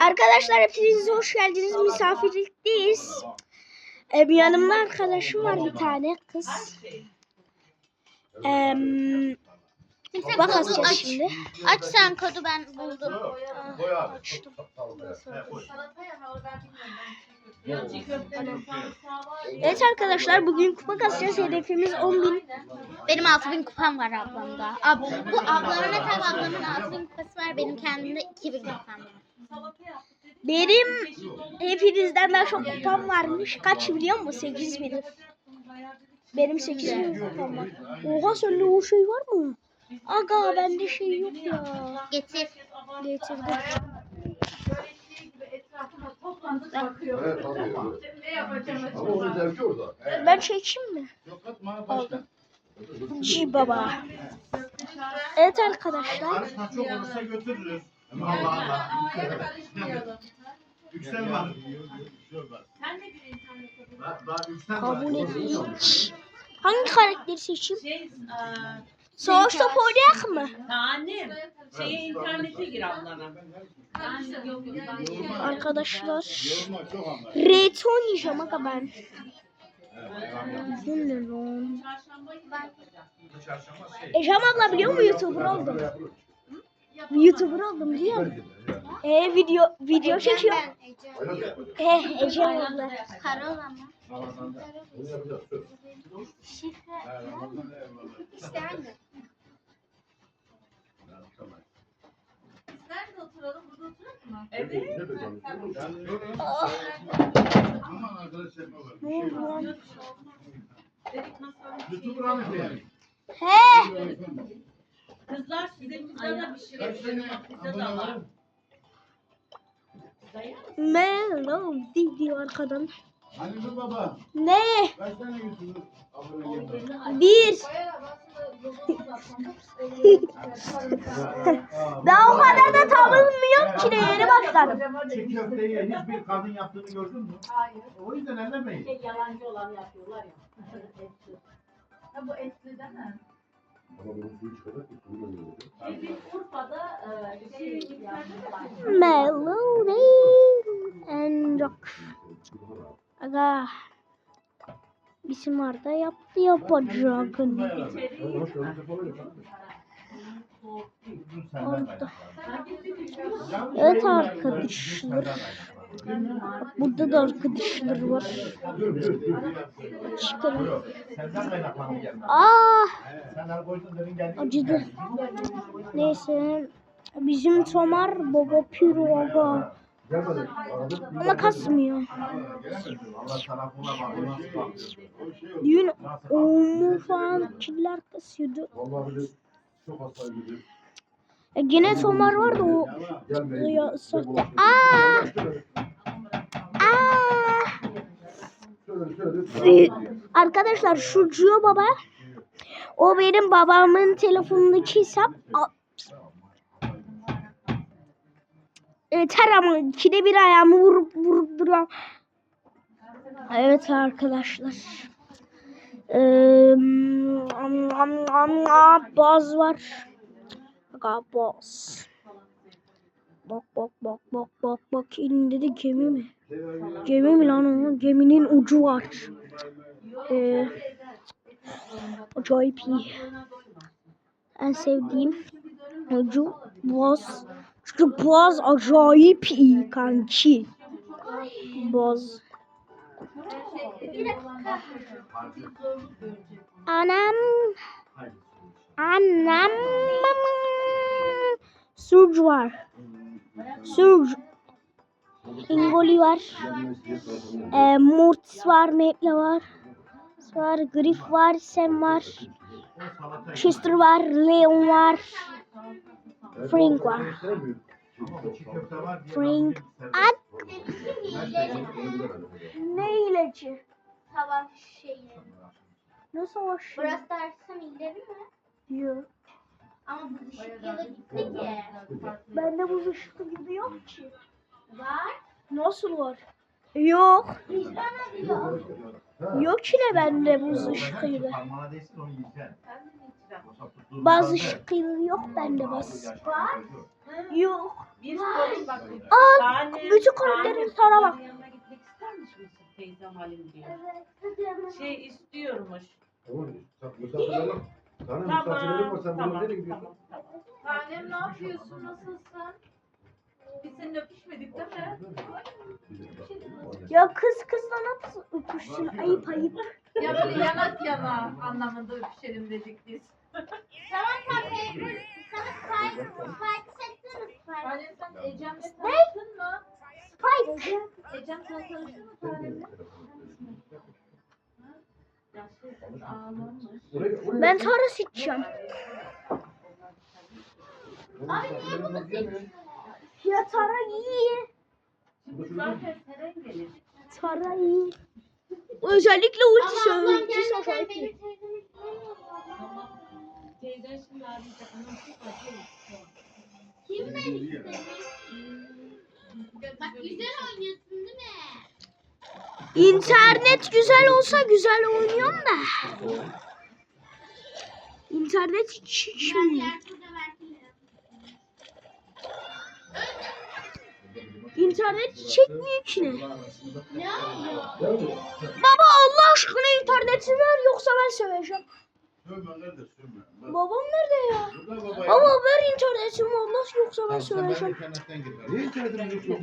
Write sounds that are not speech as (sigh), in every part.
Arkadaşlar hepiniz hoş geldiniz. Misafirlikteyiz. Ee, yanımda arkadaşım var bir tane kız. Ee, Kimse bak kodu açacağız aç. şimdi. Aç sen kodu ben buldum. Açtım. Evet arkadaşlar bugün kupa kasacağız. Hedefimiz 10.000. Benim 6000 kupam var ablamda. Ab bu ablamın mesela ablamın 6000 kupası var. Benim kendimde 2000 kupam var. Benim hepinizden daha çok kupam varmış. Kaç biliyor musun? 8000. Benim 8000 kupam var. Oha sende o şey var mı? Aga bende şey yok ya. Getir. Getirdim. Evet tabii. Ama onun zevki orada. Ben çekeyim mi? Aldım. Ci baba. Evet arkadaşlar. Çok olursa götürürüz. Allah Allah. Yüksel var. Daha- Daha yüksel var. Kabul edilmiş. Hangi karakteri seçeyim? Şey, eee, Savaş topu oynayak mı? annem, şeye internete gir ablana. Arkadaşlar. Yoruma çok anlar. Oynayacağım aga ben. Bu ne lan? Ecem abla biliyor mu YouTuber oldum? YouTuber oldum biliyor musun? Ee video video çekiyorum. Ben Ece. Eh Ecem abla. Karol ama. Bunu yapacağız. söz. Şifre. İşte anne. Evet. Ne be canım? Aman arkadaş yapma var. Ne oldu lan? YouTuber Ahmet yani. He. Kızlar sizin kızlar da şey tane Bizde de abone var. var? Melody diyor arkadan. Hani bu baba? Ne? Kaç tane YouTuber abone? Bir. (laughs) Daha o kadar da tanınmıyor ki de yeni başladım. Çiğ köfteyi hiçbir kadın yaptığını gördün mü? Hayır. O yüzden ellemeyin. Yalancı olan yapıyorlar ya. (laughs) Ama bunun suyu çıkacak ki suyu da yiyor. Urfa'da Melody and rock. Aga. Bizim orada yaptı yapacağını. Orada. Evet arkadaşlar. Burada da arkadaşlar var. Çıkarım. Aa geldi. acıdı. Neyse. Bizim Tomar baba piro aga. Gelmedi. Aradık. Ama kasmıyor. Dün omu falan killer kasıyordu. Çok hastaydı. bir. E, gene Tomar vardı o. Gelmeyin. Ya, sahte. Aa! Aa! Ee, Arkadaşlar şu Cio baba o benim babamın telefonundaki hesap. Yeter ama ikide bir ayağımı vurup vurup duruyor. Evet arkadaşlar. Ee, am- am- am- am- Baz var. Aga baz. Bak bak bak bak bak bak elinde de gemi mi? Gemi mi lan o? Geminin ucu var. Ee, acayip iyi. En sevdiğim ucu boğaz. Çünkü boğaz acayip iyi kanki. Boğaz. Anam. Anam. Surge var. Surge. Ingoli var. E, Mortis var, Maple var. var, Griff var, Sam var. Chester var, Leon var. Frank var. Frank. At. Ne ilacı? Savaş şeyi. Nasıl hoş? Burası dersem ileri mi? Yok. Ama bu ışık yılı gitti ki. Bende bu ışıklı gibi yok ki. Var. Nasıl var? Yok. Bana diyor. Yok ki ne bende buz ışıkıyla. Bazı ışıkıyla yok bende bas. Var. Yok. Bir sorun bakın. Aa, Tanem, bütün karakterin sana bak. gitmek istermiş misin teyzem Halim diyor. Şey istiyormuş. Tamam. Misafirlerim. Sana misafirlerim var. Sen tamam, burada nereye gidiyorsun? tamam, tamam. Tanem ne yapıyorsun? Nasılsın? Biz seninle öpüşmedik değil mi? Ya kız kızla nasıl öpüşsün? Ayıp ayıp. Ya böyle yanak yana anlamında öpüşelim dedik biz. Tamam tabii. Sana Spike, Spike çeksene Spike. Tanem sen Ecem'le tanıştın mı? Spike. Ecem sen tanıştın mı Tanem'le? Yaşlı ağlamış. Oraya- oraya- Ben Tara seçeceğim. Ya Tara iyi. Tara iyi. Özellikle ulti ablam ulti istemiyor. Teyzen şimdi arayacak. Kim beni istemiyor? Bak güzel mi? İnternet güzel olsa güzel oynuyorum da. İnternet belki İnternet çekmiyor ki ne? Baba Allah aşkına interneti ver yoksa ben söveceğim. Babam nerede ya? Baba ver internetimi Allah yoksa ben söveceğim. Niye internetin yok?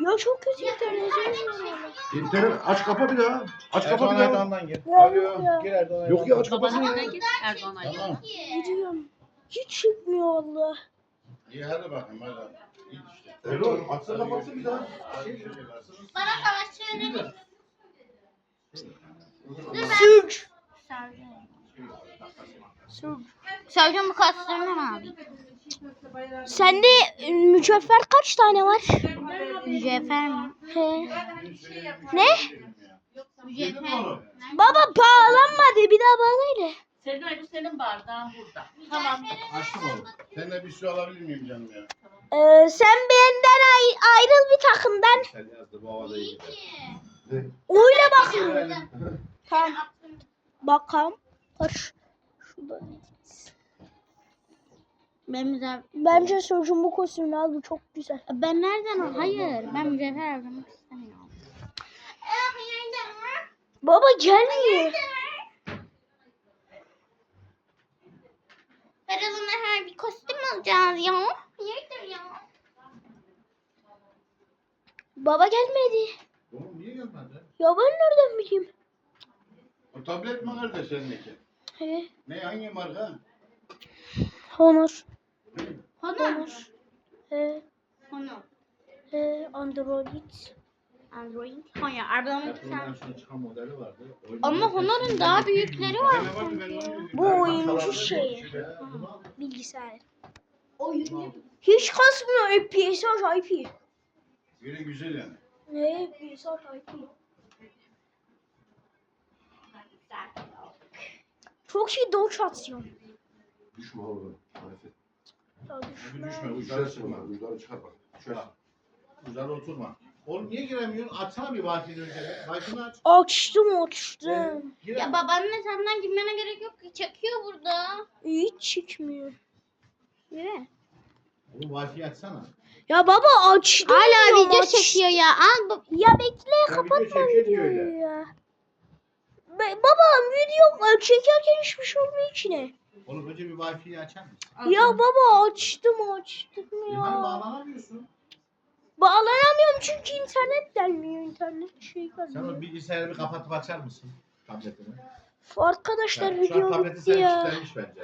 Ya çok kötü internetim var. İnternet aç kapa bir daha. Aç kapa Erdoğan bir daha. Erdoğan'dan gir. Ya, Alo. Gir Erdoğan Yok ya aç Erdoğan'dan. kapasını ya. git Erdoğan Tamam. Gidiyorum. Hiç çıkmıyor Allah. İyi hadi bakayım hadi. Git işte. Erdoğan açsa kapatsın bir daha. Bana savaşçı önerir. Sürç. Sercan bu kaslarını mı abi? Sende e, mücevher kaç tane var? Mücevher mi? He. Ne? Oğlum? Baba bağlanmadı. Bir daha bağlayla. Senin bu senin bardağın burada. Tamam. Açtım oğlum. Seninle bir su alabilir miyim canım ya? Ee, sen benden ay- ayrıl bir takımdan. Sen yazdı bu havada iyi. Ne? Öyle bak. Tamam. Bakalım. Kaç. Şurada. Ben. Bence çocuğun bu kostümünü al. Bu çok güzel. Ben nereden al? Hayır. Ben mücevher harcamak istemiyorum. Baba gelmiyor. Feral'ına her bir kostüm alacağız ya. Hayırdır ya? Baba gelmedi. Oğlum niye gelmedi? Ya ben nereden bileyim? O tablet mi kardeş elindeki? He. Ne hangi marka? Honor. Honor. He. Honor. He. Android. Android. Hayır. Arabaların bir tane. çıkan modeli vardı. Ama. Honor'un daha büyükleri var sanki. Bu oyuncu şeyi. şey. Bilgisayar. Oyun. Hiç kasmıyor. FPS IP. Yine güzel yani. Ne? Bilgisayar IP. Çok iyi dodge atıyor. Düşme oğlum. Maalesef. Ya düşme. düşme uçlara Düşersin çıkma. bak. Çıkar bak. Düşersin. Uzara oturma. Oğlum niye giremiyorsun? Açsana bir Wi-Fi'ni önce. Wi-Fi'ni aç. Açtım açtım. Gir Ya ama. babanın hesabından girmene gerek yok. ki. Çekiyor burada. Hiç çıkmıyor. Yürü. Oğlum Wi-Fi açsana. Ya baba açtım. Hala diyorum, video aç- çekiyor ya. Al bu. Ya bekle Ya kapatma çekiyor videoyu öyle. ya. Be- baba video e, çekerken hiçbir şey olmuyor içine. Oğlum önce bir Wi-Fi'yi açar mısın? Ya baba açtım açtım E, ya. hani bağlanamıyorsun. Bağlanamıyorum çünkü internet gelmiyor. internet şey Sen o gelmiyor. bilgisayarı bir kapatıp açar mısın? Tabletini. Arkadaşlar Yani şu an video tableti bitti sen ya. kilitlenmiş bence.